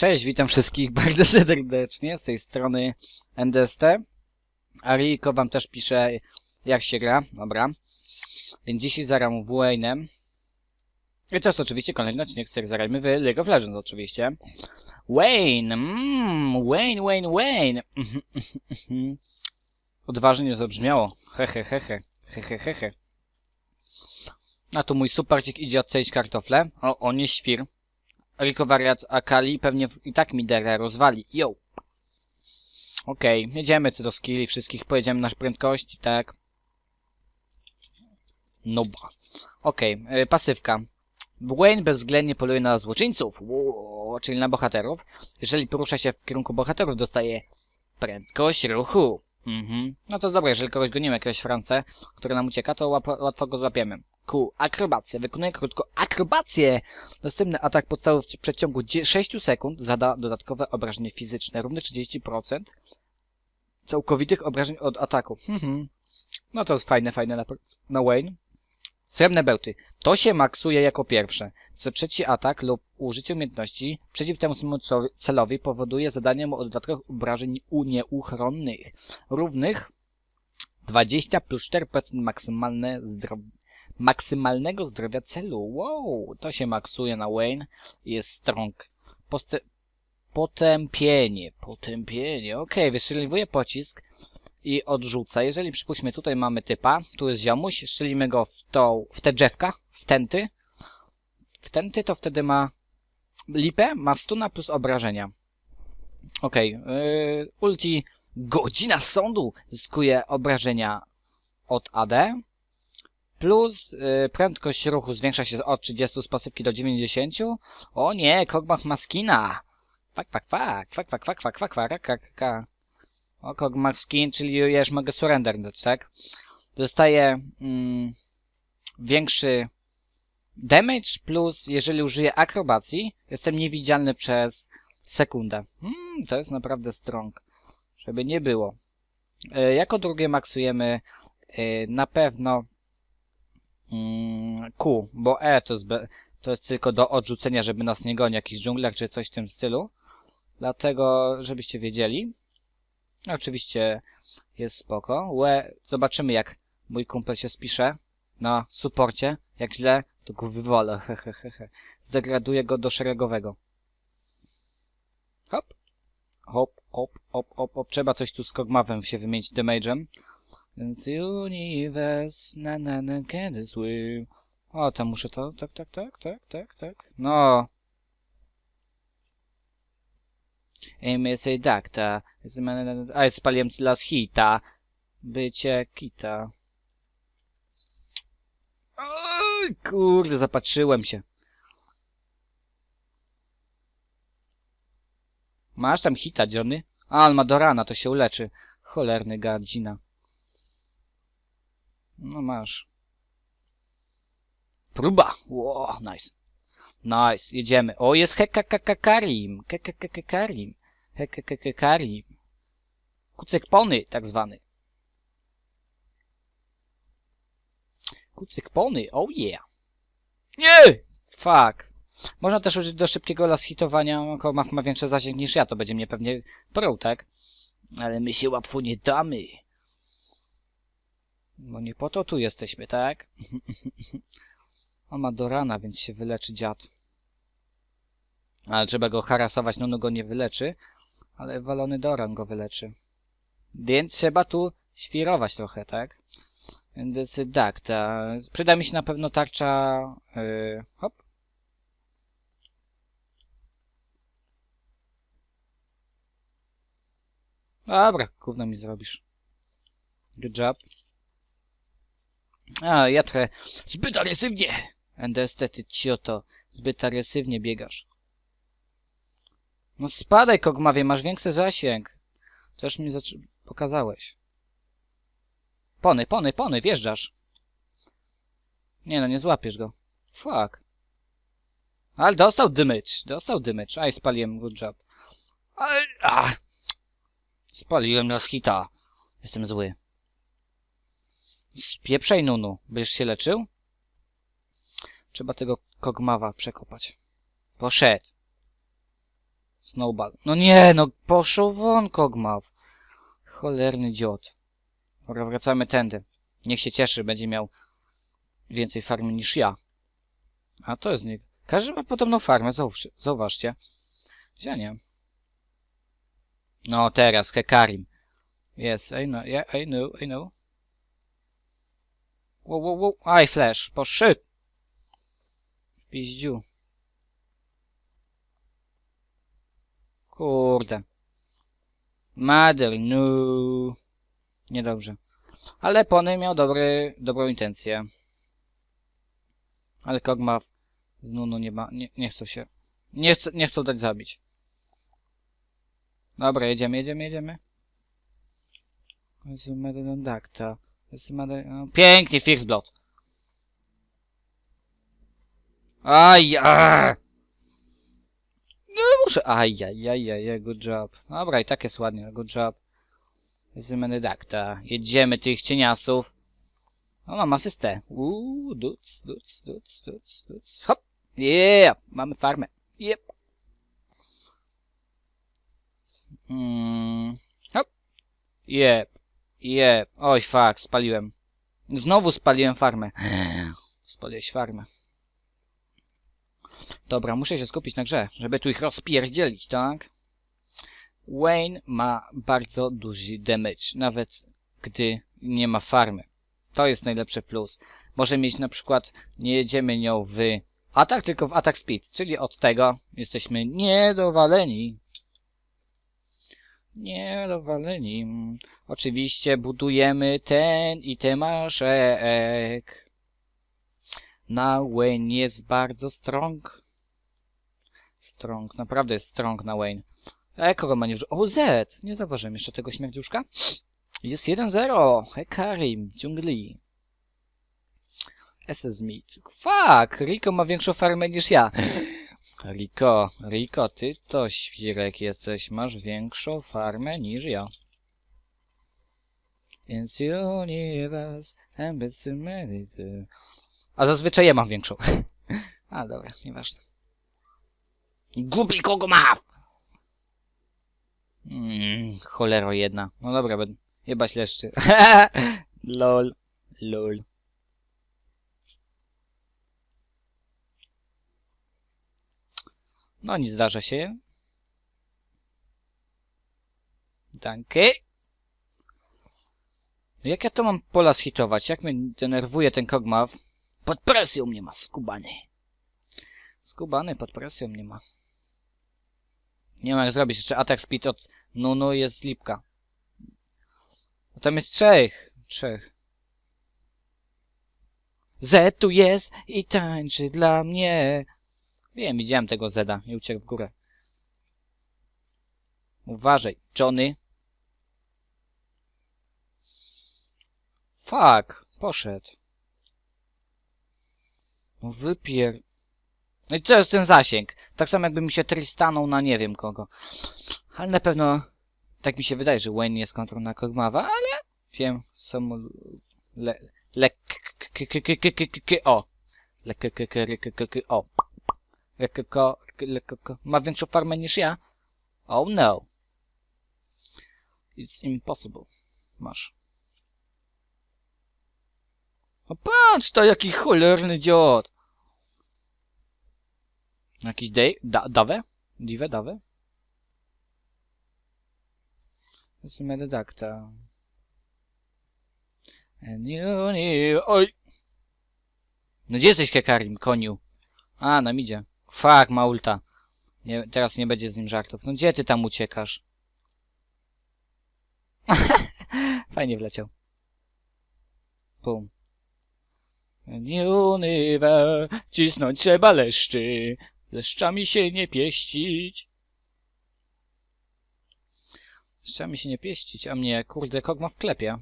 Cześć, witam wszystkich bardzo serdecznie z tej strony NDST. Ariko wam też pisze jak się gra, dobra. Więc dzisiaj zagram Wayne'em. I to jest oczywiście kolejny odcinek z Zarajmy w League of Legends oczywiście. Wayne, mmm, Wayne, Wayne, Wayne. Odważnie zabrzmiało. Hehe, hehe, hehe, hehe. A tu mój supercik idzie odcelić kartofle. O, o nie świr. Riko wariat Akali pewnie i tak mi derę rozwali. Yo! Okej, jedziemy co do skilli wszystkich, pojedziemy na prędkości, tak. Noba. Okej, y, pasywka. Wayne bezwzględnie poluje na złoczyńców, Ło, czyli na bohaterów. Jeżeli porusza się w kierunku bohaterów, dostaje prędkość ruchu. Mhm. No to jest dobre, jeżeli kogoś gonimy, jakiegoś France, który nam ucieka, to łatwo go złapiemy. Q. Akrobację. Wykonuje krótko akrobację. Następny atak podstawowy w przeciągu 6 sekund zada dodatkowe obrażenie fizyczne, równe 30% całkowitych obrażeń od ataku. Mhm. No to jest fajne, fajne na, na Wayne. Srebrne bełty. To się maksuje jako pierwsze. Co trzeci atak lub użycie umiejętności przeciw temu samemu celowi powoduje zadanie mu dodatkowych obrażeń u nieuchronnych. Równych 20 plus 4% maksymalne zdrowie maksymalnego zdrowia celu. Wow, to się maksuje na Wayne. Jest strong. Poste potępienie, potępienie. Okej, wystrzeliwuje pocisk i odrzuca. Jeżeli przypuśćmy, tutaj mamy typa, tu jest ziomuś, strzelimy go w, tą, w te drzewka, w tenty. W tenty to wtedy ma lipę, ma stuna plus obrażenia. Okej, yy, ulti godzina sądu zyskuje obrażenia od AD. Plus y, prędkość ruchu zwiększa się od 30 z pasywki do 90. O nie, Kogmach ma skina. Fak, fak, fak, fak, fak, fak, fak, fak, fak, fak, fak. O, Kogmach skin, czyli już mogę surrender tak? Dostaje mm, większy damage plus jeżeli użyję akrobacji, jestem niewidzialny przez sekundę. Hmm, to jest naprawdę strong. Żeby nie było. Y, jako drugie maksujemy y, na pewno Mm, Q, bo E to jest, be, to jest tylko do odrzucenia, żeby nas nie gonił jakiś dżunglach czy coś w tym stylu. Dlatego, żebyście wiedzieli. Oczywiście jest spoko. Łe, zobaczymy jak mój kumpel się spisze na suporcie. Jak źle, to go wywolę. Hehehe. Zdegraduję go do szeregowego. Hop. Hop, hop, hop, hop, hop. Trzeba coś tu z Kogmawem się wymienić damage'em. Więc universe, na na na kiedy zły. O, tam muszę to, tak, tak, tak, tak, tak, tak. No. Amy say dakta. A, spaliłem las hita. Bycie kita. Oj, kurde, zapatrzyłem się. Masz tam hita, Johnny? A, on ma do rana, to się uleczy. Cholerny gadzina. No masz. Próba! Ło, nice. Nice, jedziemy. O, jest Hekakakarim. Hekakakarim. Hekakakarim. Kucyk pony, tak zwany. Kucyk pony, oh yeah. Nie! Fuck. Można też użyć do szybkiego lashitowania. Komach ma większy zasięg niż ja, to będzie mnie pewnie prął, tak? Ale my się łatwo nie damy. Bo nie po to tu jesteśmy, tak? On ma do rana, więc się wyleczy dziad. Ale trzeba go harasować, no no go nie wyleczy. Ale walony Doran go wyleczy. Więc trzeba tu świrować trochę, tak? Więc tak, ta... przyda mi się na pewno tarcza... Yy, hop. Dobra, gówno mi zrobisz. Good job. A, ja trochę zbyt agresywnie. NDST, ty cioto. Zbyt agresywnie biegasz. No spadaj, Kogmawie, masz większy zasięg. Też mi pokazałeś. Pony, pony, pony, wjeżdżasz. Nie no, nie złapiesz go. Fuck. Ale dostał damage, dostał damage. Aj, spaliłem, good job. Ale, a. Spaliłem nas hita. Jestem zły. Spieprzaj, Nunu. Będziesz się leczył? Trzeba tego kogmawa przekopać. Poszedł. Snowball. No nie, no poszło won Kogmaw. Cholerny dziot. Dobra, wracamy tędy. Niech się cieszy, będzie miał więcej farmy niż ja. A to jest nie... Każdy ma podobną farmę, zauważ, zauważcie. Ja nie. No teraz, Hekarim. Yes, I know, yeah, I know, I know. Wow, wow, wow, aj, flash, poszedł. Piździu. Kurde. Mother, no. Niedobrze. Ale Pony miał dobry, dobrą intencję. Ale Kogma z Nunu nie ma, nie, nie chcą się, nie, chce, nie chcą dać zabić. Dobra, jedziemy, jedziemy, jedziemy. No, Pięknie, Fierce Blood. Aj. No muszę, aj, aj, aj, aj, good job. Dobra, i tak jest ładnie, good job. Dakta. Jedziemy tych cieniasów. O, mam asystę. Uuu, duc, duc, duc, duc, duc. Hop. Yeah, mamy farmę. Yep. Mm. Hop. Yep. Yep. Oj, fuck, spaliłem. Znowu spaliłem farmę. Spaliłeś farmę. Dobra, muszę się skupić na grze, żeby tu ich rozpierdzielić, tak? Wayne ma bardzo duży damage, nawet gdy nie ma farmy. To jest najlepszy plus. Może mieć na przykład, nie jedziemy nią w atak, tylko w atak speed, czyli od tego jesteśmy niedowaleni. Niedowaleni. Oczywiście budujemy ten i temaszek. Na Wayne jest bardzo strong. Strong, naprawdę jest strong na Wayne. E, kogo nie O, Z! Nie zauważyłem jeszcze tego śmierdziuszka. Jest 1-0. Hekarim, dżungli. SS Smith. Fuck! Rico ma większą farmę niż ja. Rico, Rico, ty to świrek jesteś. Masz większą farmę niż ja. Więc universe ambition medity. A zazwyczaj ja mam większą. A dobra, nieważne. Głupi kogo ma! Mm, cholero jedna. No dobra, będę jebać leszczy. lol, lol. No nie zdarza się. Danke. Jak ja to mam pola schitować? Jak mnie denerwuje ten kogmaw? Pod presją mnie ma, skubany. Skubany, pod presją mnie ma. Nie ma jak zrobić. Jeszcze atak speed od Nunu jest lipka. A tam jest trzech. Trzech. Z tu jest i tańczy dla mnie. Wiem, widziałem tego Zeda i uciekł w górę. Uważaj, Johnny. Fuck, poszedł. No wypier... No i co jest ten zasięg? Tak samo jakby mi się Tristanął na nie wiem kogo. Ale na pewno... Tak mi się wydaje, że Wayne jest kontrą na Kogmawa, ale... Wiem, są... Le... Le... O! Le... O! Lekko, lekko, ma większą farmę niż ja? Oh no. It's impossible. Masz. No patrz to, jaki cholerny dziot. Jakiś dej, da, dawę? Diwę, dawę? Zmy redakta. Nie, nie, oj. No gdzie jesteś, Kekarim, koniu? A, nam idzie. Fuck, ma ulta. Nie, teraz nie będzie z nim żartów. No gdzie ty tam uciekasz? Fajnie wleciał. Pum. Uniwer, cisnąć trzeba leszczy. Leszczami się nie pieścić. Leszczami się nie pieścić, a mnie, kurde, kogma w klepie.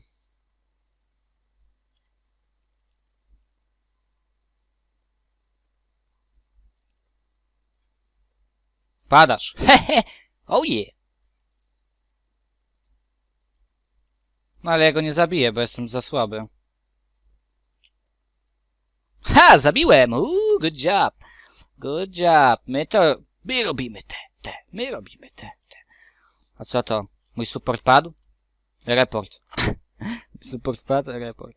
Padasz. Hehe. Oh yeah. No ale ja go nie zabiję, bo jestem za słaby. Ha! Zabiłem! Uuu, good job. Good job. My to... My robimy te. te. My robimy te, te. A co to? Mój support padł? Report. support padł, report.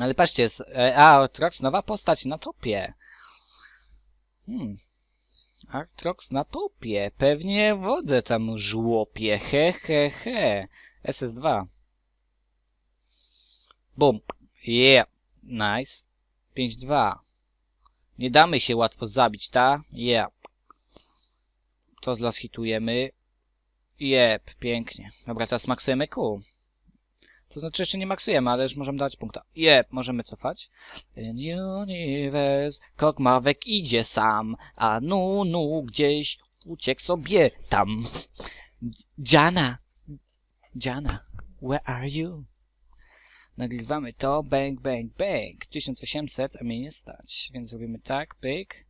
Ale patrzcie, jest, a, Artrox, nowa postać na topie. Hmm. Artrox na topie. Pewnie wodę tam żłopie. He, he, he. SS2. Boom. Yeah. Nice. 5-2. Nie damy się łatwo zabić, ta? Yeah. To z las hitujemy. Jep, pięknie. Dobra, teraz maksujemy Q. To znaczy jeszcze nie maksujemy, ale już możemy dać punkta. Jep, możemy cofać. In universe, Kogmawek idzie sam, a Nunu gdzieś uciekł sobie tam. Dziana, Dziana, where are you? Nagrywamy to, bang, bang, bang. 1800, a mnie nie stać, więc zrobimy tak, pyk.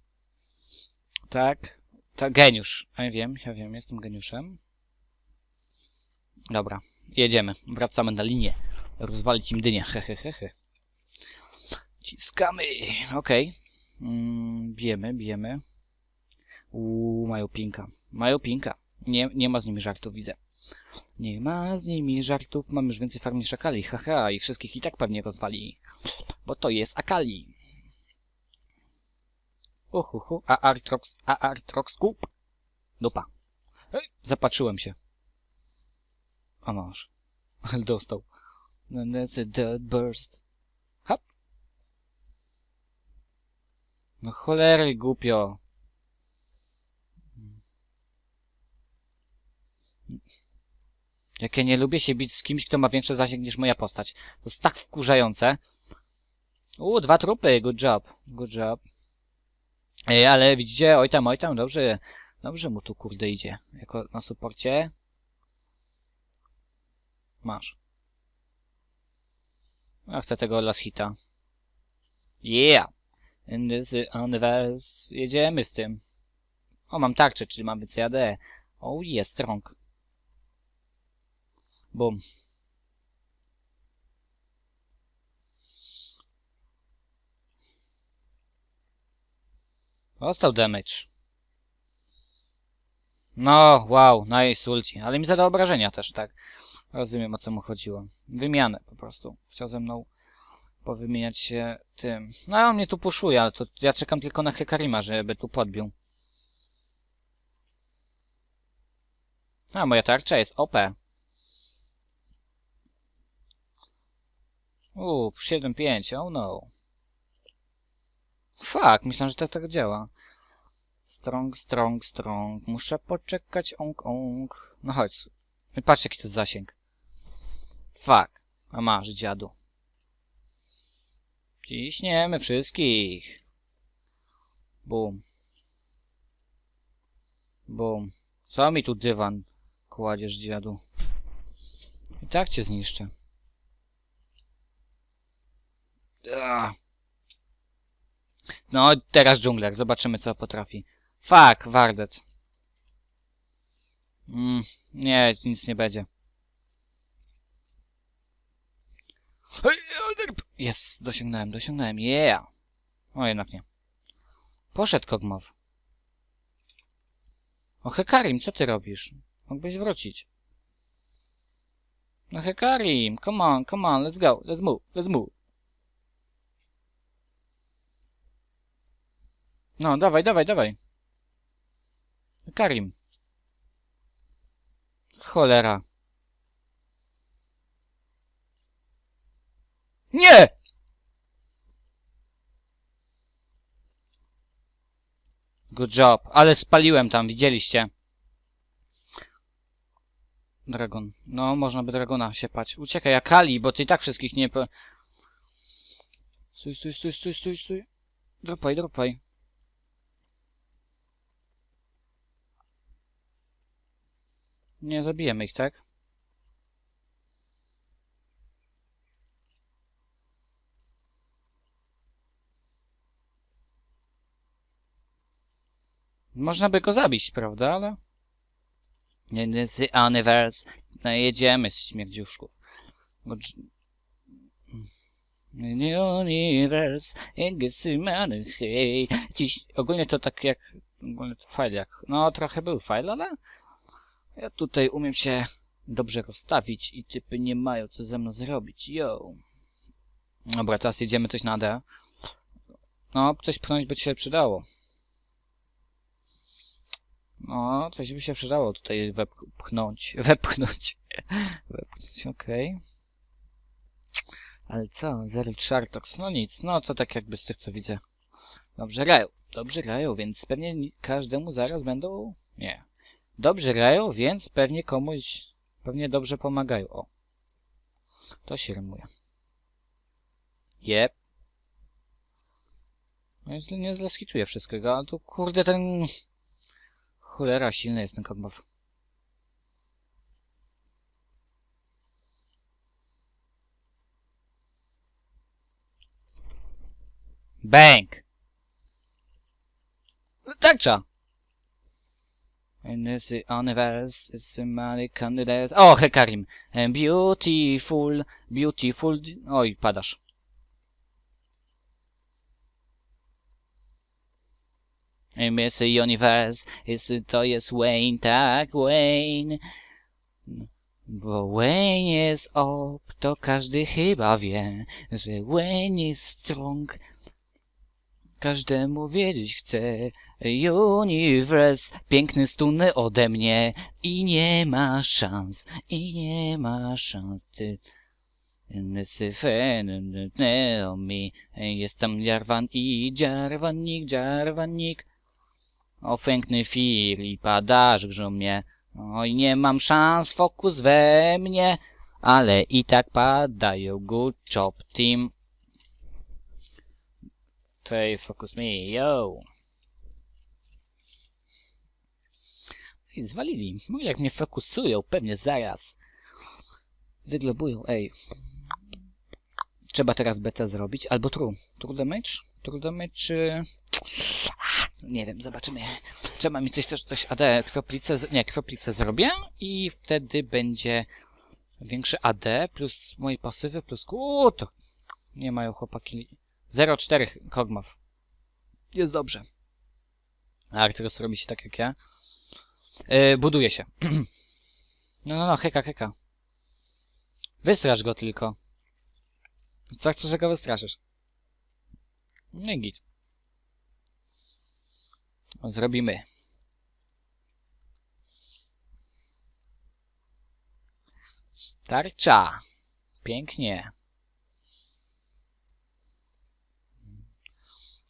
Tak, tak, geniusz. A ja wiem, ja wiem, jestem geniuszem. Dobra, jedziemy, wracamy na linię. Rozwalić im dynię, hehehehe. Ciskamy, okej. Mm, bijemy, bijemy. Uuu, mają pinka. Mają pinka. Nie, nie ma z nimi żartów, widzę. Nie ma z nimi żartów, mam już więcej farm niż Akali, haha, i wszystkich i tak pewnie rozwali. Bo to jest Akali. Uhuhu, a Artrox, a Artrox, kup. Dupa. Zapatrzyłem się. A masz. Ale dostał. No, that's a dead burst. Hop. No cholery głupio. Jak ja nie lubię się bić z kimś, kto ma większy zasięg niż moja postać. To jest tak wkurzające. Uuu, dwa trupy, good job, good job. Ej, ale widzicie, oj tam, oj tam, dobrze, dobrze mu tu kurde idzie. Jako na suporcie. Masz. Ja chcę tego last hita. Yeah! In this universe. Jedziemy z tym. O, mam tarczę, czyli mamy CAD. Oh, jest strong. Boom. Dostał damage. No, wow, nice ulti. Ale mi zadał obrażenia też, tak. Rozumiem, o co mu chodziło. Wymianę po prostu. Chciał ze mną powymieniać się tym. No, on mnie tu puszuje, ale to ja czekam tylko na Hekarima, żeby tu podbił. A, moja tarcza jest OP. Uuu, 7-5, oh no. Fuck, myślałem, że tak tak działa. Strong, strong, strong. Muszę poczekać, ong, ong. No chodź. Patrz, jaki to jest zasięg. Fuck. A masz, dziadu. Ciśniemy wszystkich. Bum. Bum. Co mi tu dywan kładziesz, dziadu? I tak cię zniszczę. Ach. No, teraz dżungler. Zobaczymy, co potrafi. Fuck, Wardet. Mm, nie, nic nie będzie. Jest, dosięgnąłem, dosięgnąłem. Yeah. O, jednak nie. Poszedł Kogmow. O, Hekarim, co ty robisz? Mógłbyś wrócić. No, Hekarim, come on, come on, let's go, let's move, let's move. No, dawaj, dawaj, dawaj. Karim. Cholera. Nie! Good job. Ale spaliłem tam, widzieliście. Dragon. No, można by Dragona siepać. Uciekaj, Akali, bo ty i tak wszystkich nie... Stój, stój, stój, stój, stój, stój. Dropaj, dropaj. Nie zabijemy ich, tak? Można by go zabić, prawda, ale... Z universe. No jedziemy z śmierdziuszków. Universe, Engesymany, hej. Dziś, ogólnie to tak jak ogólnie to fajl jak... No, trochę był fajl, ale... Ja tutaj umiem się dobrze rozstawić i typy nie mają co ze mną zrobić. Yo. Dobra, teraz jedziemy coś na D. No, coś pchnąć by ci się przydało. No, coś by się przydało tutaj wepchnąć. Wepchnąć. Wepchnąć, okej. Ale co? Zero Chartox. No nic, no to tak jakby z tych co widzę. Dobrze grają. Dobrze grają, więc pewnie ni- każdemu zaraz będą... Nie. Dobrze grają, więc pewnie komuś... Pewnie dobrze pomagają. O. To się rymuje. Jep. No źle, nie zlaskituję wszystkiego, ale tu kurde ten... Cholera, silny jest ten kogmow. Bang! Tarcza! And this is universe is my candidate. O, Hekarim! Beautiful, beautiful... Oj, padasz. This universe is, to jest Wayne, tak, Wayne. Bo Wayne jest op, to każdy chyba wie, że Wayne jest strong. Każdemu wiedzieć chce. Universe, piękny stuny ode mnie i nie ma szans, i nie ma szans. Ty o mi, jestem Jarvan i Jarvanik, Jarvanik. O piękny fir i padasz grzą mnie. Oj, nie mam szans, fokus we mnie, ale i tak padają. Good job, team. Tutaj focus me, yo. I zwalili. No jak mnie fokusują, pewnie zaraz. Wyglobują, ej. Trzeba teraz BT zrobić, albo true. True damage? True damage czy... Nie wiem, zobaczymy. Trzeba mi coś też, coś AD, krwoplicę, z- nie, krwoplicę zrobię i wtedy będzie większy AD plus moje pasywy plus... Uuu, to nie mają chłopaki 0,4 Kogmaw. Jest dobrze. A Arcturus robi się tak jak ja. Yy, buduje się. no, no, no, heka, heka. Wystrasz go tylko. Chcesz, że go wystraszysz? No i git. Zrobimy. Tarcza. Pięknie.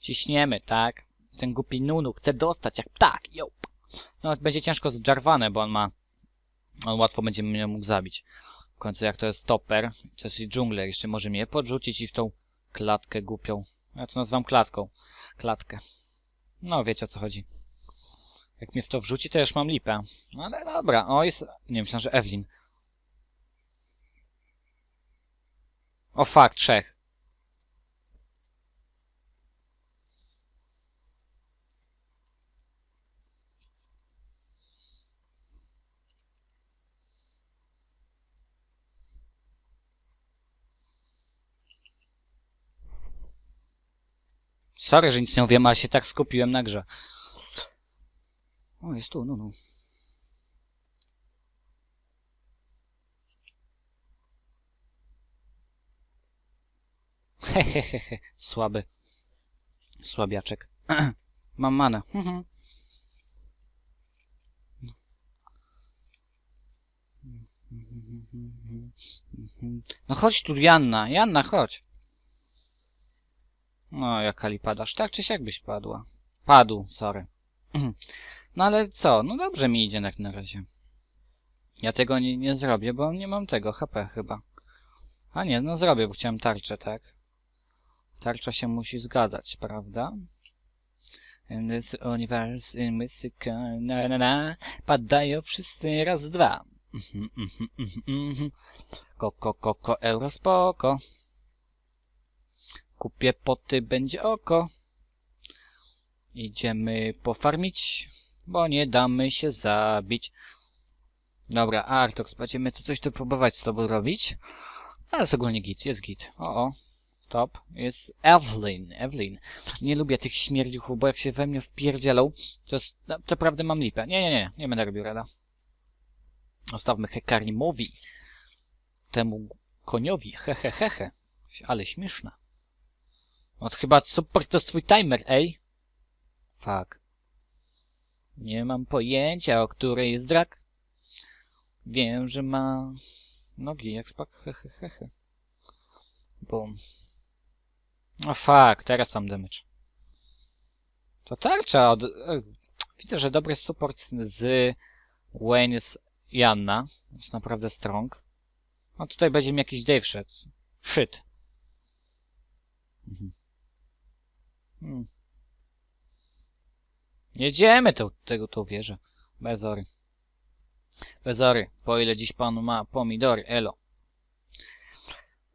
Ciśniemy, tak? Ten głupi Nunu chce dostać jak ptak. Yo. No, będzie ciężko z Jarvanem, bo on ma... On łatwo będzie mnie mógł zabić. W końcu jak to jest topper, to jest i dżungler, jeszcze może mnie podrzucić i w tą klatkę głupią. Ja to nazywam klatką. Klatkę. No, wiecie o co chodzi. Jak mnie w to wrzuci, to już mam lipę. No ale dobra, o jest... Nie, myślałem, że Evelyn. O fuck, trzech. Sorry, że nic nie wiem, ale się tak skupiłem na grze. O, jest tu, no, no. Hehehehe, słaby. Słabiaczek. Mam manę. Mhm. No chodź tu, Janna. Janna, chodź. No, jak Ali padasz. Tak czy siak byś padła. Padł, sorry. No ale co? No dobrze mi idzie jak na razie. Ja tego nie, nie zrobię, bo nie mam tego HP chyba. A nie, no zrobię, bo chciałem tarczę, tak? Tarcza się musi zgadzać, prawda? In this universe, in na na na, padają wszyscy raz, dwa. Mhm, mhm, mhm, mhm. Koko, koko, euro, spoko. Kupię poty, będzie oko. Idziemy pofarmić, bo nie damy się zabić. Dobra, Artox, będziemy tu coś tu próbować z tobą robić. Ale jest ogólnie git, jest git. O, o. top jest Evelyn. Evelyn. Nie lubię tych śmierdziuchów, bo jak się we mnie wpierdzielą, to jest, no, to prawdę mam lipę. Nie, nie, nie, nie będę robił rada. Ostawmy Hekarimowi. Temu koniowi. He, he, he, he. Ale śmieszne. Od chyba super to jest twój timer, ej. Fuck. Nie mam pojęcia, o której jest drak. Wiem, że ma nogi jak spak. He, he, he, he. Boom. No fuck, teraz mam damage. To tarcza od... e, Widzę, że dobry support z Wayne jest Janna. Jest naprawdę strong. A tutaj będzie mi jakiś Dave szedł. Shit. Mhm. Hmm. Jedziemy tego tą wieżę. Bezory. Bezory. Po ile dziś pan ma pomidory? Elo.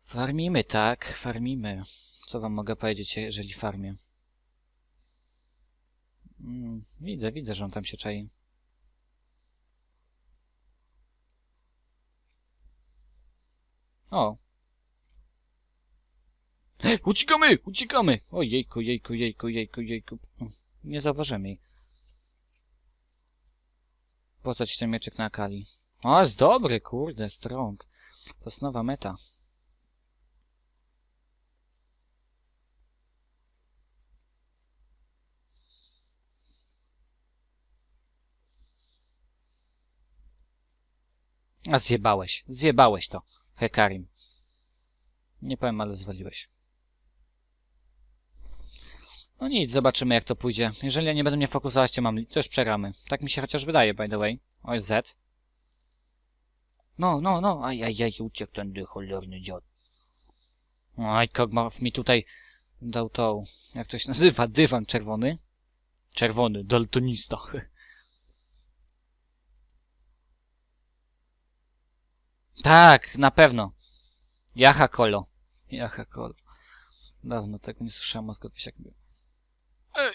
Farmimy, tak. Farmimy. Co wam mogę powiedzieć, jeżeli farmię? Mm, widzę, widzę, że on tam się czai. O. Uciekamy! Uciekamy! O jejku, jejku, jejku, jejku, jejku. Nie zauważymy jej. Po co ci ten mieczek na Akali? O, jest dobry, kurde, strong. To jest nowa meta. A zjebałeś, zjebałeś to, Hekarim. Nie powiem, ale zwaliłeś. No nic, zobaczymy jak to pójdzie. Jeżeli ja nie będę mnie fokusować, to mam, to już przegramy. Tak mi się chociaż wydaje, by the way. Oj, Z. No, no, no, aj, aj, aj, uciekł ten cholerny dziad. Oj, Kogmow mi tutaj dał tą, jak to się nazywa, dywan czerwony. Czerwony, daltonista. Tak, na pewno. Jaha Kolo. Jaha Kolo. Dawno tego nie słyszałem, zgodnie jak był. Ej.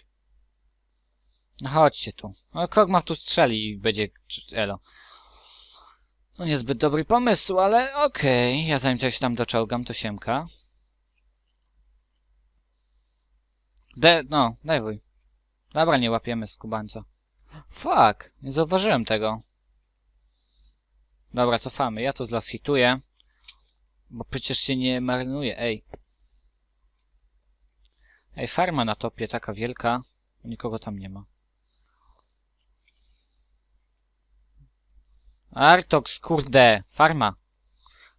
No chodźcie tu. No Kogmaw tu strzeli i będzie elo. No niezbyt dobry pomysł, ale okej. Ja zanim coś tam doczołgam, to siemka. De, no, daj wuj. Dobra, nie łapiemy skubańca. Fuck, nie zauważyłem tego. Dobra, cofamy. Ja to zlas hituję. Bo przecież się nie marnuje, ej. Ej, farma na topie, taka wielka. Nikogo tam nie ma. Artox, kurde, farma.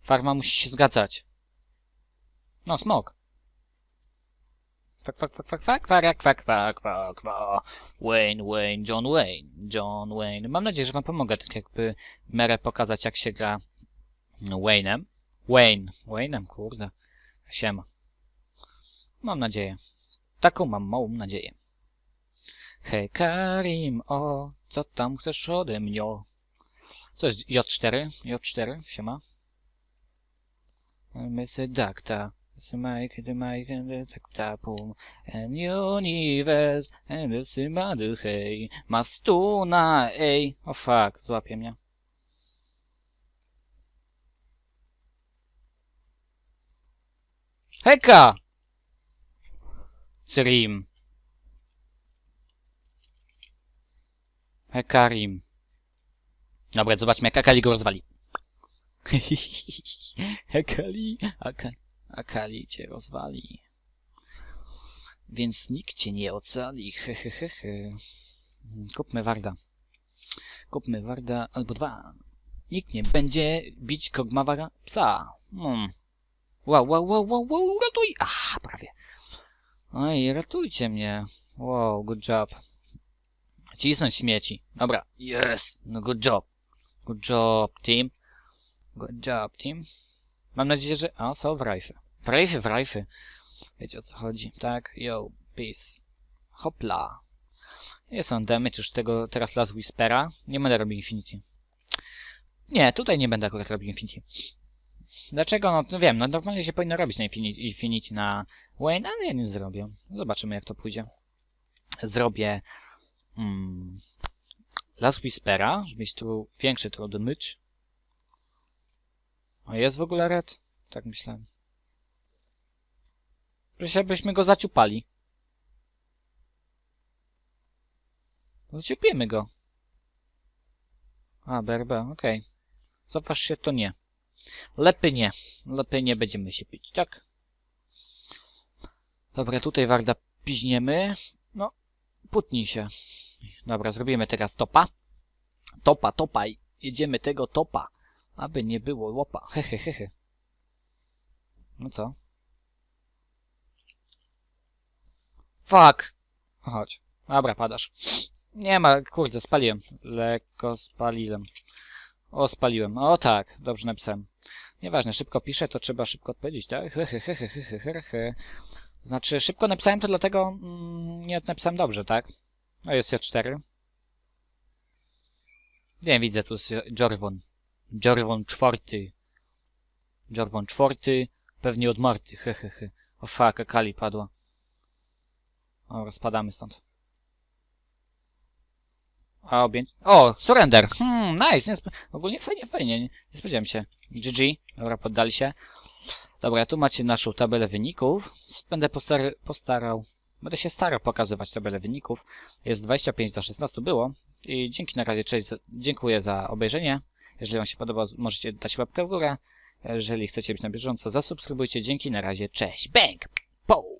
Farma musi się zgadzać. No, smok. Kwak, kwak, kwak, kwak, kwak, kwak, kwak, kwak, kwak, kwak. Wayne, Wayne, John Wayne, John Wayne. Mam nadzieję, że wam pomogę tak jakby w miarę pokazać, jak się gra Wayne'em. Wayne. Wayne'em, kurde. Siema. Mam nadzieję. Taką mam małą nadzieję. Hej Karim, o, co tam chcesz ode mnie? Co jest J4? J4, siema. Mr. Dakta. This Mike, the Mike, and the Dakta, boom. And universe, and the Simadu, hej. Ma stuna, ej. O fuck, złapie mnie. Heka! Cyrim. Hekarim. Dobra, zobaczmy jak Akali go rozwali. Akali, Akali, cię rozwali. Więc nikt cię nie ocali. Hehehehe. Kupmy Warda. Kupmy Warda albo dwa. Nikt nie będzie bić Kogmawa psa. Hmm. Wow, wow, wow, wow, wow, ratuj! Ah, prawie. Oj, ratujcie mnie. Wow, good job. Cisnąć śmieci. Dobra, yes, no good job. Good job, team. Good job, team. Mam nadzieję, że... A, są wrajfy. Wrajfy, wrajfy. Wiecie o co chodzi, tak? Yo, peace. Hopla. Jest on damage już tego teraz Las Whispera. Nie będę robił Infinity. Nie, tutaj nie będę akurat robił Infinity. Dlaczego? No, no wiem, no normalnie się powinno robić na Infinity na Wayne, ale ja nie zrobię. Zobaczymy jak to pójdzie. Zrobię mm, Las Whispera, żeby mieć tu większy true damage. A jest w ogóle red? Tak myślałem. Że byśmy go zaciupali. Zaciupiemy go. A, BRB, okej. Cofasz się, to nie. Lepiej nie. Lepiej nie będziemy się pić, tak? Dobra, tutaj Warda piźniemy. No, putnij się. Dobra, zrobimy teraz topa. Topa, topa. Jedziemy tego topa. Aby nie było łopa. Hehe, hehe. No co? Fuck. Chodź. Dobra, padasz. Nie ma, kurde, spaliłem. Lekko spaliłem. O, spaliłem. O tak, dobrze napisałem. Nieważne, szybko piszę, to trzeba szybko odpowiedzieć, tak? He, Znaczy, szybko napisałem, to dlatego mm, nie napisałem dobrze, tak? No jest C4. Nie, widzę, tu jest Jorvon. Jorvon czwarty. Jorvon czwarty, pewnie od Marty, he, he, he. O fuck, Akali padła. O, rozpadamy stąd. A objęć... O, surrender! Hmm, nice! Nie. Ogólnie fajnie, fajnie. Nie, nie spodziewałem się. GG. Dobra, poddali się. Dobra, tu macie naszą tabelę wyników. Będę postar postarał... Będę się starał pokazywać tabelę wyników. Jest 25 do 16 było. I dzięki na razie, cześć, dziękuję za obejrzenie. Jeżeli Wam się podoba, możecie dać łapkę w górę. Jeżeli chcecie być na bieżąco, zasubskrybujcie. Dzięki, na razie, cześć, bang! Po!